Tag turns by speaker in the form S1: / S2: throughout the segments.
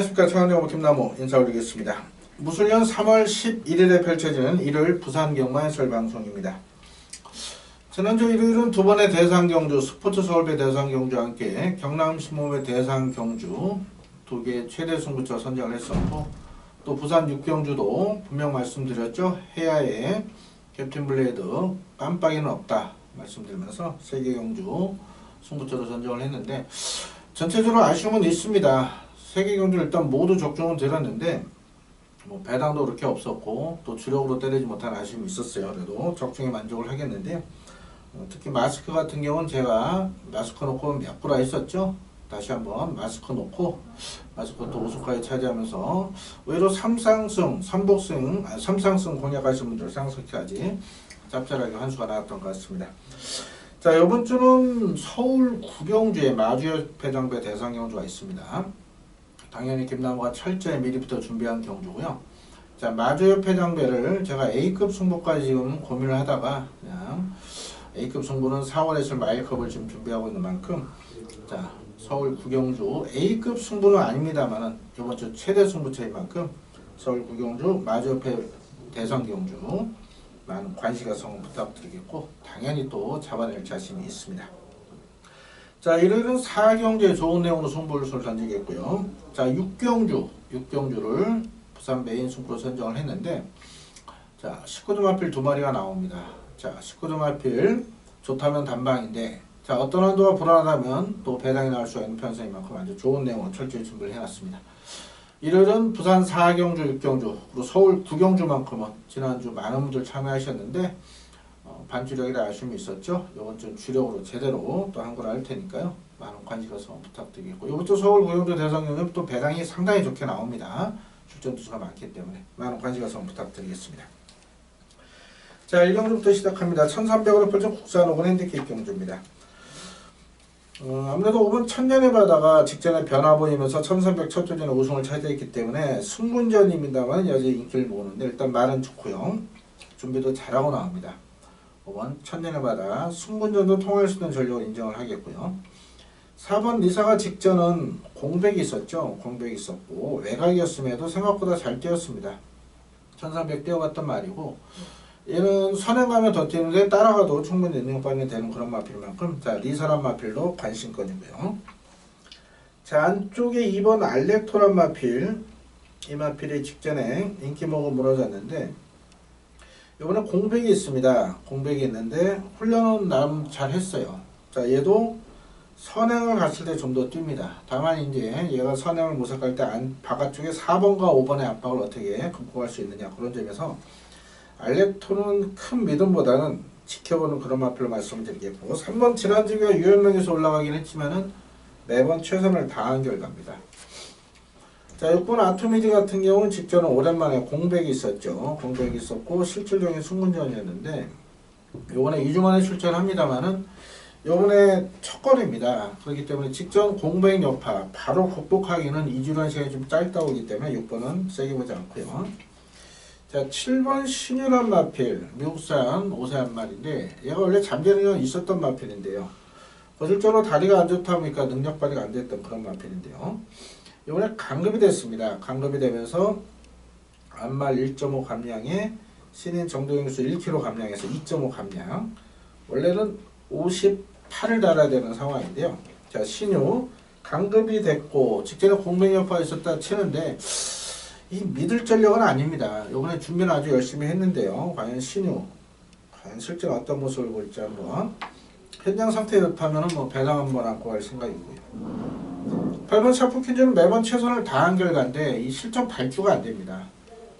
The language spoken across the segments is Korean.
S1: 안녕하십니까 청와대고 김나무 인사드리겠습니다. 무술년 3월 11일에 펼쳐지는 일요일 부산 경마 해설 방송입니다. 지난주 일요일은 두 번의 대상 경주 스포츠 서울배 대상 경주와 함께 경남 신모배 대상 경주 두 개 최대 승부처 선정을 했었고 또 부산 육경주도 분명 말씀드렸죠 해야에 캡틴 블레이드 깜빡이는 없다 말씀드리면서 세계 경주 승부처로 선정을 했는데 전체적으로 아쉬움은 있습니다. 세계 경주 일단 모두 적중은 들었는데 뭐 배당도 그렇게 없었고 또 주력으로 때리지 못한 아쉬움이 있었어요. 그래도 적중에 만족을 하겠는데 어, 특히 마스크 같은 경우는 제가 마스크 놓고 몇 구라 했었죠. 다시 한번 마스크 놓고 마스크 또 우승까지 차지하면서 의외로 3상승, 3복승, 아, 3상승 공략하신 분들 상승까지 짭짤하게 한 수가 나왔던 것 같습니다. 자 이번 주는 서울 구경주에 마주협 회장배 대상 경주가 있습니다. 당연히 김나무가 철저히 미리부터 준비한 경주고요. 자 마주협회장배를 제가 A급 승부까지 지금 고민을 하다가 그냥 A급 승부는 4월에 있을 마일컵을 지금 준비하고 있는 만큼 자 서울 구경주 A급 승부는 아닙니다만은 이번 주 최대 승부처인 만큼 서울 구경주 마주협회 대상 경주 많은 관심과 성원 부탁드리겠고 당연히 또 잡아낼 자신이 있습니다. 자 일요일은 사경제 좋은 내용으로 승부를 던지겠고요. 자 육경주 육경주를 부산 메인 승부로 선정을 했는데 자 19점 하필 두 마리가 나옵니다. 자 19점 하필 좋다면 단방인데 자 어떤 한도가 불안하다면 또 배당이 나올 수가 있는 편성인 만큼 아주 좋은 내용으로 철저히 준비를 해놨습니다. 일요일은 부산 4경주, 6경주, 그리고 서울 9경주만큼은 지난주 많은 분들 참여하셨는데 어, 반주력이라 아쉬움이 있었죠. 이번 주 주력으로 제대로 또 한걸 할 테니까요. 많은 관심과 성 부탁드리겠고 이번 주 서울 9경주 대상경은 또 배당이 상당히 좋게 나옵니다. 출전 투수가 많기 때문에 많은 관심과 성 부탁드리겠습니다. 자 1경주부터 시작합니다. 1300으로 펼쳐 국산 오은 핸디캡 경주입니다. 어, 아무래도 5번 천년의 바다가 직전에 변화 보이면서 1300 첫 조전에 우승을 차지했기 때문에 승문전입니다만 여전히 인기를 모으는데 일단 말은 좋고요. 준비도 잘하고 나옵니다. 5번 천년의 바다 승문전도 통할 수 있는 전력을 인정을 하겠고요. 4번 리사가 직전은 공백이 있었죠. 공백이 있었고 외곽이었음에도 생각보다 잘 뛰었습니다. 1300 뛰어갔던 말이고 얘는 선행 가면 더 뛰는데 따라가도 충분히 능력반이 되는 그런 마필인 만큼 자 리사란 마필도 관심권이고요. 자 안쪽에 2번 알렉토란 마필 이 마필이 직전에 인기목은 무너졌는데 이번에 공백이 있습니다. 공백이 있는데 훈련은 나름 잘 했어요. 자 얘도 선행을 갔을 때 좀 더 뜁니다. 다만 이제 얘가 선행을 모색할 때 안, 바깥쪽에 4번과 5번의 압박을 어떻게 극복할 수 있느냐 그런 점에서 알렉토는 큰 믿음보다는 지켜보는 그런 마필로 말씀드리겠고 3번 지난주가 유연명에서 올라가긴 했지만은 매번 최선을 다한 결과입니다. 자 6번 아토미즈 같은 경우는 직전은 오랜만에 공백이 있었죠. 공백이 있었고 실질적인 승문전이었는데 요번에 2주 만에 출전합니다만은 요번에 첫 건입니다. 그렇기 때문에 직전 공백 여파 바로 극복하기는 2주라는 시간이 좀 짧다 오기 때문에 6번은 세게 보지 않고요. 자, 7번 신유란 마필, 미국산 오세 한 마리인데 얘가 원래 잠재능력 있었던 마필인데요. 거실적으로 다리가 안 좋다 보니까 능력 발휘가 안 됐던 그런 마필인데요. 이번에 강급이 됐습니다. 강급이 되면서 안말 1.5 감량에 신인 정도영수 1kg 감량해서 2.5 감량. 원래는 58을 달아야 되는 상황인데요. 자, 신유 강급이 됐고 직전에 공백 여파가 있었다 치는데 이 믿을 전력은 아닙니다. 이번에 준비는 아주 열심히 했는데요. 과연 신유, 과연 실제로 어떤 모습을 볼지 한번 현장 상태 좋다면 뭐 배당 한번 안고 갈 생각이고요. 8번 샤프킨즈는 매번 최선을 다한 결과인데 이 실전 발주가 안 됩니다.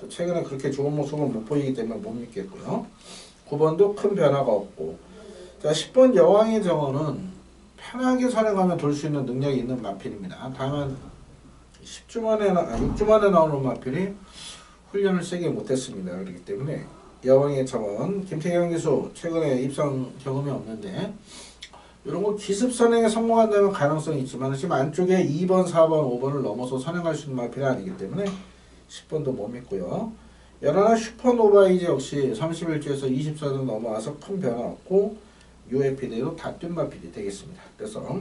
S1: 또 최근에 그렇게 좋은 모습을 못 보이기 때문에 못 믿겠고요. 9번도 큰 변화가 없고 자 10번 여왕의 정원은 편하게 선행하면 돌 수 있는 능력이 있는 마필입니다. 다만 10주 만에, 아, 6주 만에 나오는 마필이 훈련을 세게 못했습니다. 그렇기 때문에 여왕의 정원, 김태경 기수 최근에 입상 경험이 없는데 이런 거 기습 선행에 성공한다면 가능성이 있지만 지금 안쪽에 2번, 4번, 5번을 넘어서 선행할 수 있는 마필이 아니기 때문에 10번도 못 믿고요. 연하나 슈퍼노바이즈 역시 31주에서 24주 넘어와서 큰 변화 없고 UFP대로 다뜬 마필이 되겠습니다. 그래서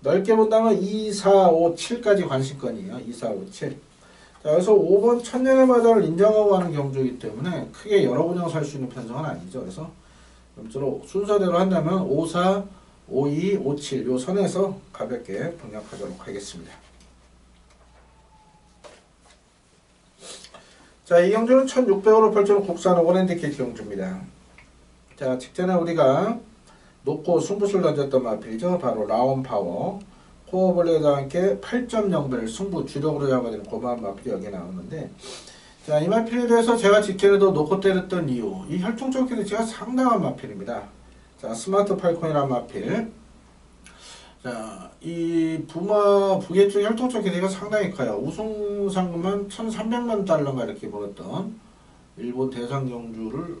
S1: 넓게 본다면 2, 4, 5, 7까지 관심권이에요. 2, 4, 5, 7. 자, 그래서 5번 천년의 마당을 인정하고 하는 경주이기 때문에 크게 여러 분양 살 수 있는 편성은 아니죠. 그래서 아무쪼록 순서대로 한다면 5, 4, 5, 2, 5, 7 요 선에서 가볍게 분약하도록 하겠습니다. 자, 이 경주는 1600으로 펼쳐놓은 국산 오렌디켓 경주입니다. 자, 직전에 우리가 놓고 승부수를 던졌던 마필이죠. 바로 라온 파워. 코어블레이드와 함께 8.0별 승부 주력으로 잡아야 고마운 마필이 여기 나오는데 자, 이 마필에 대해서 제가 직전에도 놓고 때렸던 이유 이 혈통적 기대치가 상당한 마필입니다. 자, 스마트 팔콘이라는 마필 자, 이 부마 부계 쪽 혈통적 기대가 상당히 커요. 우승 상금은 1,300만 달러가 이렇게 벌었던 일본 대상 경주를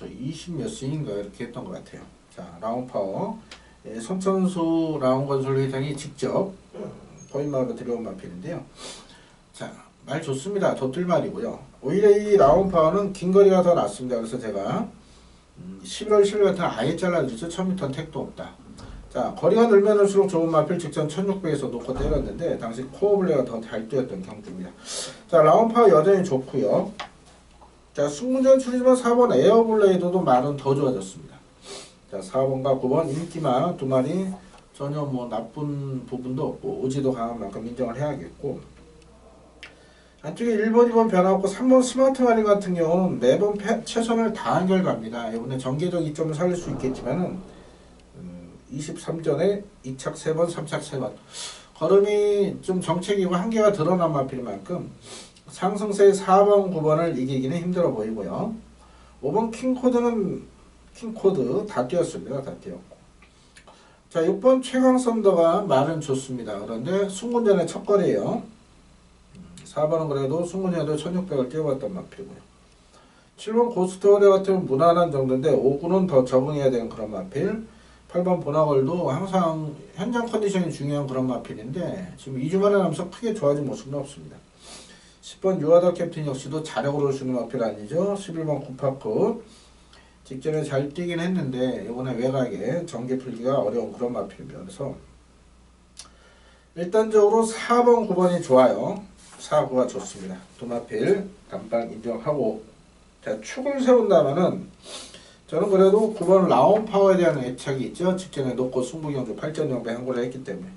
S1: 20몇 승인가 이렇게 했던 것 같아요. 자, 라운파워 예, 성천수 라운건설 회장이 직접 포인마을로 들여온 마필인데요. 자, 말 좋습니다. 덧들 말이고요. 오히려 이 라운파워는 긴 거리가 더 낫습니다. 그래서 제가 음, 11월 10일 같은 아예 잘라주죠. 1000m 택도 없다. 자, 거리가 늘면 늘수록 좋은 마필 직전 1600에서 놓고 때렸는데 당시 코어블레가 더 잘 뛰었던 경주입니다. 자, 라운파워 여전히 좋고요. 자, 승무전 출이지만 4번 에어블레이드도 말은 더 좋아졌습니다. 자, 4번과 9번 인기만 두 마리 전혀 뭐 나쁜 부분도 없고 의지도 강한 만큼 인정을 해야겠고 안쪽에 1번, 2번 변화없고 3번 스마트 마리 같은 경우는 매번 패, 최선을 다한 결과입니다. 이번에 전개적 이점을 살릴 수 있겠지만은 음, 23전에 2착 3번, 3착 3번 걸음이 좀 정책이고 한계가 드러난 마필 만큼 상승세의 4번, 9번을 이기기는 힘들어 보이고요. 5번 킹코드는 킹코드 다 뛰었습니다. 다 뛰었고. 자, 6번 최강 썬더가 말은 좋습니다. 그런데 순군전의 첫 거리에요. 4번은 그래도 순군전에도 1600을 뛰어봤던 마필이고요. 7번 고스트월드 같은 무난한 정도인데 5구는 더 적응해야 되는 그런 마필. 8번 보나걸도 항상 현장 컨디션이 중요한 그런 마필인데 지금 2주 만에 나면서 크게 좋아진 모습은 없습니다. 10번 유아더 캡틴 역시도 자력으로 오시는 마필 아니죠. 11번 구파크 직전에 잘 뛰긴 했는데 이번에 외곽에 전개 풀기가 어려운 그런. 그래서 일단적으로 4번, 9번이 좋아요. 4, 9가 좋습니다. 두 마필 단방 인정하고 자 축을 세운다면은 저는 그래도 9번 라온 파워에 대한 애착이 있죠. 직전에 놓고 승부 경주 8.0배 항고를 했기 때문에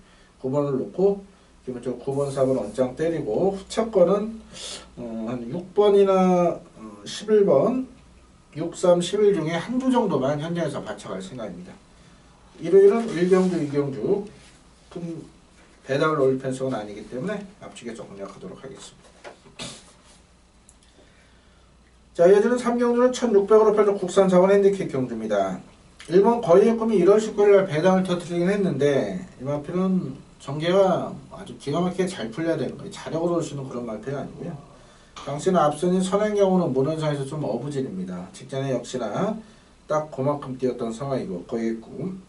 S1: 9번을 놓고 기본적으로 9번, 4번 원장 때리고 후차권은 어, 한 6번이나 어, 11번 6, 3, 11 중에 한두 정도만 현장에서 바쳐갈 생각입니다. 일요일은 1경주, 2경주 큰 올릴 편성은 아니기 때문에 앞쪽에 조금 약하도록 하겠습니다. 자, 이어지는 3경주는 1600으로 펼쳐 국산 자원 핸디캡 경주입니다. 일본 거리의 꿈이 1월 19일 날 배당을 터뜨리긴 했는데 이 마필은 전개가 아주 기가 막히게 잘 풀려야 되는 거예요. 자력으로 오시는 그런 마필이 아니고요. 당시는 앞선인 선행 경우는 문헌상에서 좀 어부질입니다. 직전에 역시나 딱 그만큼 뛰었던 상황이고 거의 꿈.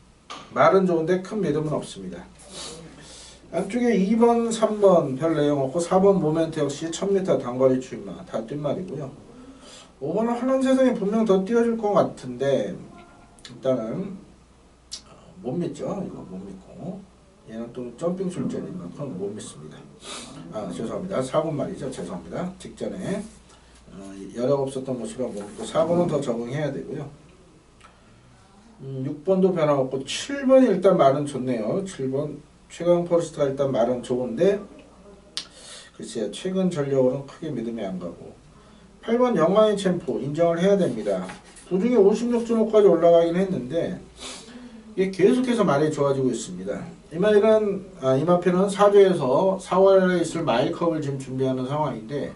S1: 말은 좋은데 큰 믿음은 없습니다. 안쪽에 2번, 3번 별 내용 없고 4번 모멘트 역시 1000m 단거리 출마 다뛴 말이고요. 5번은 한란 세상이 분명 더 뛰어줄 것 같은데 일단은 어, 못 믿죠. 이거 못 믿고 얘는 또 점핑 출전인 만큼 못 믿습니다. 아 죄송합니다. 4번 말이죠. 죄송합니다. 직전에 어, 여력 없었던 모습을 못 믿고 4번은 더 적응해야 되고요. 음, 6번도 변함없고 7번이 일단 말은 좋네요. 7번 최강 포레스트가 일단 말은 좋은데 글쎄요. 최근 전력으로는 크게 믿음이 안 가고 8번 영광의 챔프 인정을 해야 됩니다. 도중에 56.5까지 올라가긴 했는데 이게 계속해서 말이 좋아지고 있습니다. 이마일은 아, 이마표는 사주에서 4월에 있을 마일컵을 지금 준비하는 상황인데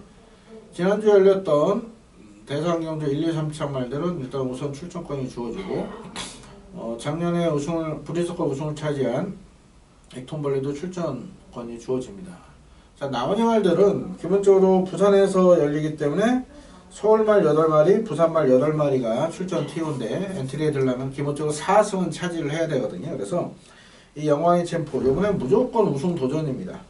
S1: 지난주에 열렸던 대상경주 1, 2, 3차 말들은 일단 우선 출전권이 주어지고 어, 작년에 우승을 브리스컵 우승을 차지한 액톤벌레도 출전권이 주어집니다. 자 나머지 말들은 기본적으로 부산에서 열리기 때문에 서울말 8마리, 부산말 8마리가 출전 TO인데 엔트리에 들려면 기본적으로 4승은 차지를 해야 되거든요. 그래서 이 영광의 챔프 이번에 무조건 우승 도전입니다.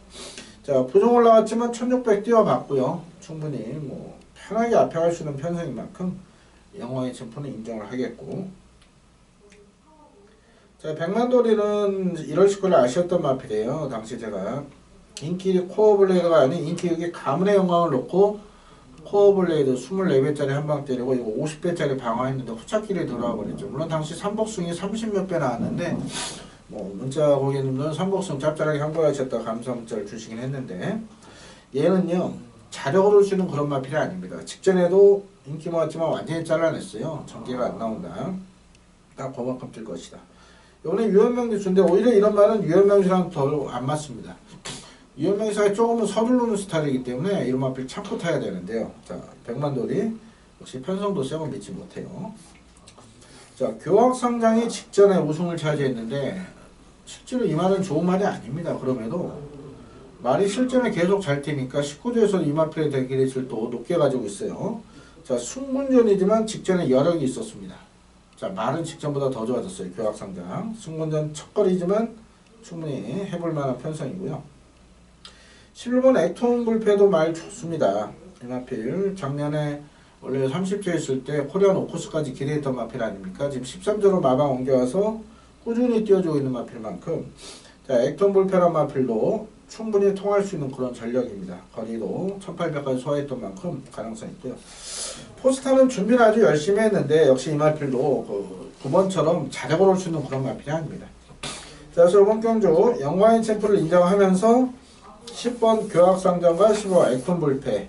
S1: 자 부정 올라왔지만 1600 뛰어봤고요. 충분히 뭐 편하게 앞에 갈 수 있는 편성인 만큼 영광의 챔프는 인정을 하겠고 자, 백만돌이는 1월 19일 아쉬웠던 마필이에요. 당시 제가 인기 코어 블레이드가 아닌 인기 여기 가문의 영광을 놓고 코어 블레이드 24배짜리 한 방 때리고 이거 50배짜리 방어했는데 후착길에 돌아와 버렸죠. 물론 당시 삼복승이 30몇 배 나왔는데 뭐 문자 고객님들은 삼복승 짭짤하게 한거하셨다 감사 문자를 주시긴 했는데 얘는요 수 있는 그런 마필이 아닙니다. 직전에도 인기 모았지만 완전히 잘라냈어요. 전개가 안 나온다. 딱 그만큼 뜰 것이다. 이번에 유현명 기수인데 오히려 이런 말은 유현명 씨랑 더안 맞습니다. 유현명 씨가 조금은 서두르는 스타일이기 때문에 이런 마필 참고 타야 되는데요. 자, 백만돌이 역시 편성도 세고 믿지 못해요. 자, 교학상장이 직전에 우승을 차지했는데 실제로 이 말은 좋은 말이 아닙니다. 그럼에도 말이 실전에 계속 잘 뛰니까 19조에서 이마필의 대기率을 또 높게 가지고 있어요. 자, 승문전이지만 직전에 여력이 있었습니다. 자, 말은 직전보다 더 좋아졌어요. 교학 상장. 승문전 첫거리지만 충분히 해볼 만한 편성이고요. 11번 액통 불패도 말 좋습니다. 이 마필 작년에 원래 30조 있을 때 코리안 오코스까지 기대했던 마필 아닙니까? 지금 13조로 마방 옮겨와서 꾸준히 뛰어주고 있는 마필만큼 자, 액통 불패란 마필도 충분히 통할 수 있는 그런 전력입니다. 거리도 1800까지 소화했던 만큼 가능성이 있고요. 포스타는 준비를 아주 열심히 했는데 역시 이 마필도 그 9번처럼 자력을 올 수 있는 그런 마필이 아닙니다. 자, 그래서 이번 경주 영광인 챔프를 인정하면서 10번 교학상장과 15번 액톤 불패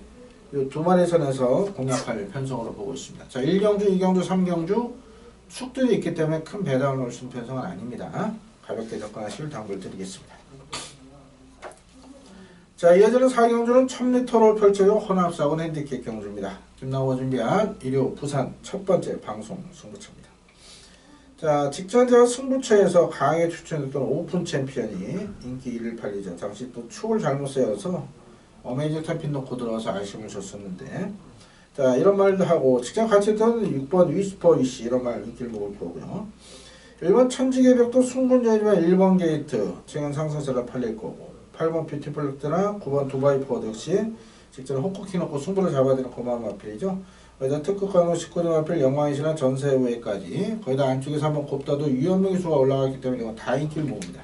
S1: 이두 마리 선에서 공략할 편성으로 보고 있습니다. 자, 1경주, 2경주, 3경주 축들이 있기 때문에 큰 배당을 넣을 수 있는 편성은 아닙니다. 가볍게 접근하실 당부를 드리겠습니다. 자, 이어지는 4경주는 1000m로 펼쳐진 혼합사고 핸디캡 경주입니다. 김나호가 준비한 일요 부산 첫 번째 방송 승부처입니다. 자, 직전 제가 승부처에서 강하게 추천했던 오픈 챔피언이 인기 1을 팔리죠. 당시 또 축을 잘못 세워서 어메이징 탑핀 놓고 들어와서 아쉬움을 줬었는데 자, 이런 말도 하고 직전 같이 했던 6번 위스퍼 이씨 이런 말 인기를 먹을 거고요. 1번 천지개벽도 승군전이지만 1번 게이트 지금 상승세가 팔릴 거고 8번 뷰티플렉트나 9번 두바이 포드 역시 직전 호쿠키 놓고 승부를 잡아야 되는 고마운 마필이죠. 거기다 특급 강호 19점 마필 영광이시나 전세우에까지 거기다 안쪽에서 한번 곱다도 유연명의 수가 올라갔기 때문에 이건 다 인기를 모읍니다.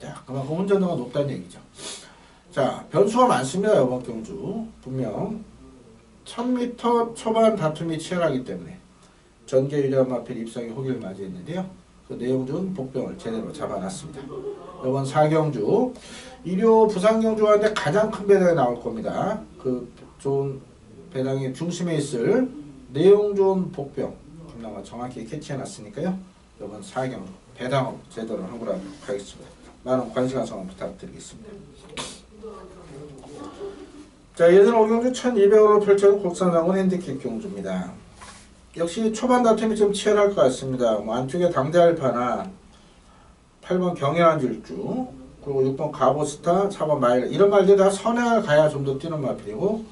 S1: 자, 그만큼 혼전도가 높다는 얘기죠. 자, 변수가 많습니다. 이번 경주. 분명 1000m 초반 다툼이 치열하기 때문에 전개 유리한 마필 입상의 호기를 맞이했는데요. 그 내용 중 복병을 제대로 잡아놨습니다. 이번 4경주 일요 부산경주 가운데 가장 큰 배당이 나올 겁니다. 그 좋은 배당의 중심에 있을 내용 좋은 복병 김나가 정확히 캐치해놨으니까요. 이번 4경주 배당으로 제대로 하고 하겠습니다. 많은 관심 가성 부탁드리겠습니다. 자, 예전 5경주 1200으로 펼쳐진 국산장군 핸디캡 경주입니다. 역시 초반 다툼이 좀 치열할 것 같습니다. 뭐 안쪽에 당대알파나 8번 경연한 질주 그리고 6번 가보스타 4번 마일 이런 말들 다 선행을 가야 좀 더 뛰는 마필이고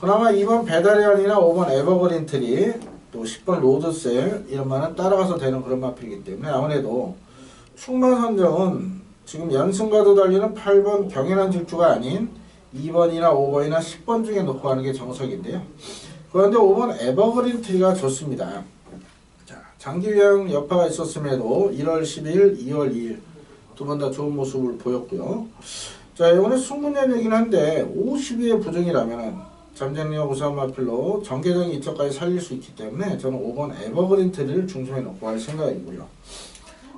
S1: 그나마 2번 배달리안이나 5번 에버그린 트리 또 10번 로드셀 이런 말은 따라가서 되는 그런 마필이기 때문에 아무래도 충만 선정은 지금 연승과도 달리는 8번 경연한 질주가 아닌 2번이나 5번이나 10번 중에 놓고 가는 게 정석인데요. 그런데 5번 에버그린 트리가 좋습니다. 자, 장기유형 여파가 있었음에도 1월 10일, 2월 2일 두 번 다 좋은 모습을 보였고요. 자, 이번에 얘기는 한데 52의 부정이라면 잠재력과 우수한 마필로 전개적인 이점까지 살릴 수 있기 때문에 저는 5번 에버그린 트리를 중심에 놓고 할 생각이고요.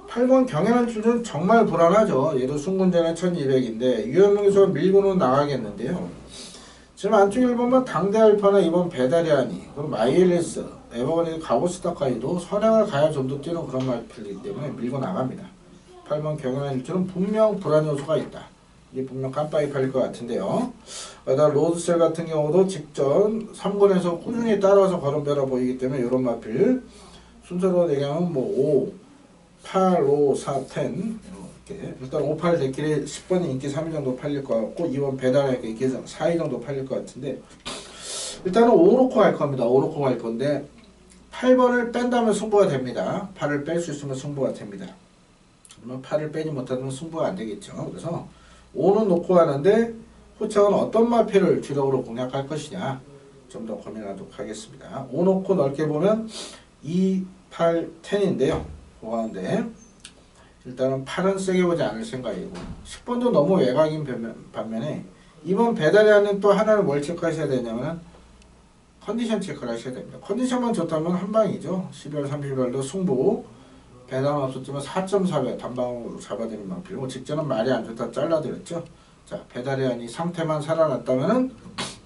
S1: 8번 경연한 줄은 정말 불안하죠. 얘도 승군전에 1200인데 유현명에서 밀고는 나가겠는데요. 지금 안쪽 1번만 당대알파나 2번 배달이아니 그리고 마이엘리스 에버건이 가고스타까지도 선행을 가야 좀 더 뛰는 그런 말필이기 때문에 밀고 나갑니다. 8번 경연한 일주는 분명 불안 요소가 있다. 이게 분명 깜빡이 팔릴 것 같은데요. 그다 로드셀 같은 경우도 직전 3군에서 꾸준히 따라와서 걸음배라 보이기 때문에 이런 마필 순서로 얘기하면 뭐 5, 8, 5, 4, 10 이렇게 일단 5, 8 대길에 10번이 인기 3위 정도 팔릴 것 같고 2번 배달에 인기 4위 정도 팔릴 것 같은데 일단은 5 놓고 갈 겁니다. 5 놓고 갈 건데 8번을 뺀다면 승부가 됩니다. 8을 뺄 수 있으면 승부가 됩니다. 그러면 8을 빼지 못하면 승부가 안 되겠죠. 그래서 5는 놓고 가는데 후청은 어떤 마패를 주력으로 공략할 것이냐 좀 더 고민하도록 하겠습니다. 5 놓고 넓게 보면 2, 8, 10인데요. 그 가운데 일단은 8은 세게 보지 않을 생각이고 10번도 너무 외곽인 반면- 반면에 이번 안은 또 하나를 뭘 체크하셔야 되냐면 컨디션 체크를 하셔야 됩니다. 컨디션만 좋다면 한 방이죠. 12월 30일도 승부 배당 없었지만 4.4배 단방으로 잡아드는 방필 직전은 말이 안 좋다 잘라드렸죠. 자 배달의 안이 상태만 살아났다면은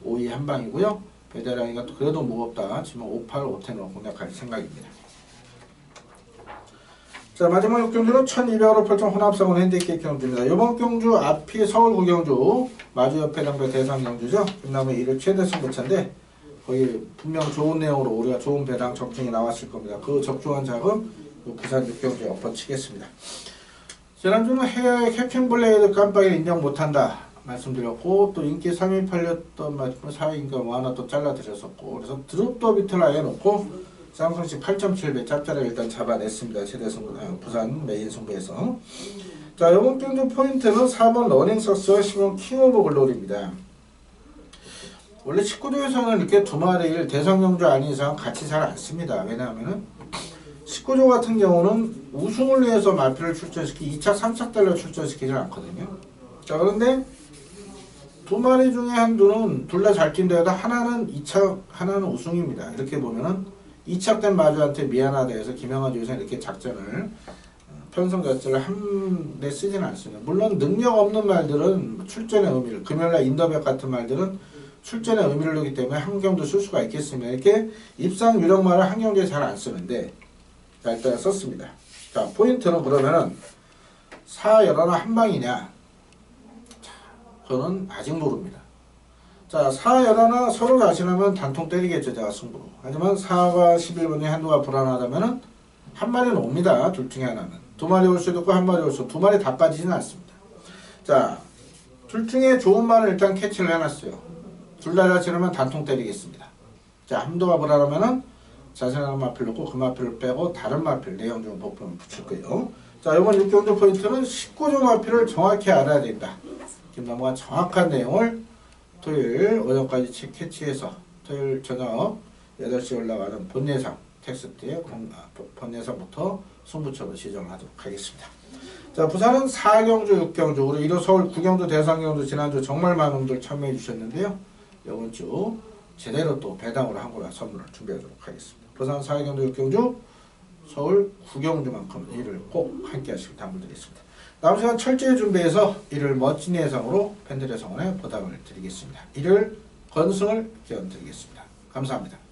S1: 5위 한 방이고요. 배달의 안이가 또 그래도 무겁다. 지금 58, 5텐으로 공략할 생각입니다. 자 마지막 6경주는 1200으로 펼쳐 혼합사원 핸디캡 경주입니다. 이번 경주 앞이 서울 구경주 마주 옆에 당배 대상 경주죠. 김남의 1위 최대 승부차인데 거기 분명 좋은 내용으로 우리가 좋은 배당 적중이 나왔을 겁니다. 그 적중한 자금 요 부산 6경주에 엎어치겠습니다. 지난주는 해외 캡틴 블레이드 깜빡이 인정 못한다 말씀드렸고 또 인기 3위 팔렸던 말씀 4위인가 뭐 하나 또 잘라드렸었고 그래서 드롭도 비틀라에 놓고 쌍성시 8.7배 짭짤하게 일단 잡아냈습니다. 최대 승부 아, 부산 메인 승부에서 자 이번 경주 포인트는 4번 러닝 석스와 10번 킹 오브 글로리입니다. 원래 19조에서는 이렇게 두 마리를 대성경주 아닌 이상 같이 잘 안 씁니다. 왜냐하면은 19조 같은 경우는 우승을 위해서 마표를 출전시키 2차, 3차 달러 출전시키지 않거든요. 자 그런데 두 마리 중에 한 두는 둘 다 잘 뛴다 해도 하나는 2차, 하나는 우승입니다. 이렇게 보면은 2착된 마주한테 미안하다 해서 김영하 주에서 이렇게 작전을 어, 편성 작전을 한데 쓰지는 않습니다. 물론 능력 없는 말들은 출전의 의미를 금요일날 인더백 같은 말들은 출전의 의미를 두기 때문에 한 경도 쓸 수가 있겠습니다. 이렇게 입상 유력말을 한 경기에 잘 안 쓰는데 자 일단 썼습니다. 자 포인트는 그러면은 사 열하나 한 방이냐? 자, 저는 아직 모릅니다. 자, 4, 11나 서로 자신하면 단통 때리겠죠, 제가 승부로. 하지만 4과 11번에 한두가 불안하다면은 한 마리는 옵니다, 둘 중에 하나는. 두 마리 올 수도 있고 한 마리 올 수도 두 마리 다 빠지진 않습니다. 자, 둘 중에 좋은 말을 일단 캐치를 해놨어요. 둘다 자신하면 단통 때리겠습니다. 자, 함도가 불안하면은 자신하는 마필 넣고 그 마필을 빼고 다른 마필, 내용 중 복분을 붙일 거예요. 자, 이번 6경주 포인트는 19조 마필을 정확히 알아야 된다. 김남호가 정확한 내용을 토요일 오전까지 치- 캐치해서 토요일 저녁 8시 올라가는 본예상 텍스트의 공- 아, 본- 본예상부터 승부처로 지정을 하도록 하겠습니다. 자 부산은 4경주 6경주 우리 1호 서울 9경주 대상경주 지난주 정말 많은 분들 참여해 주셨는데요. 이번 주 제대로 또 배당으로 한 거라 선물을 준비하도록 하겠습니다. 부산 4경주 6경주 서울 9경주만큼 이를 꼭 함께 하시길 당부드리겠습니다. 다음 시간 철저히 준비해서 이를 멋진 예상으로 팬들의 성원에 보답을 드리겠습니다. 이를 건승을 기원 드리겠습니다. 감사합니다.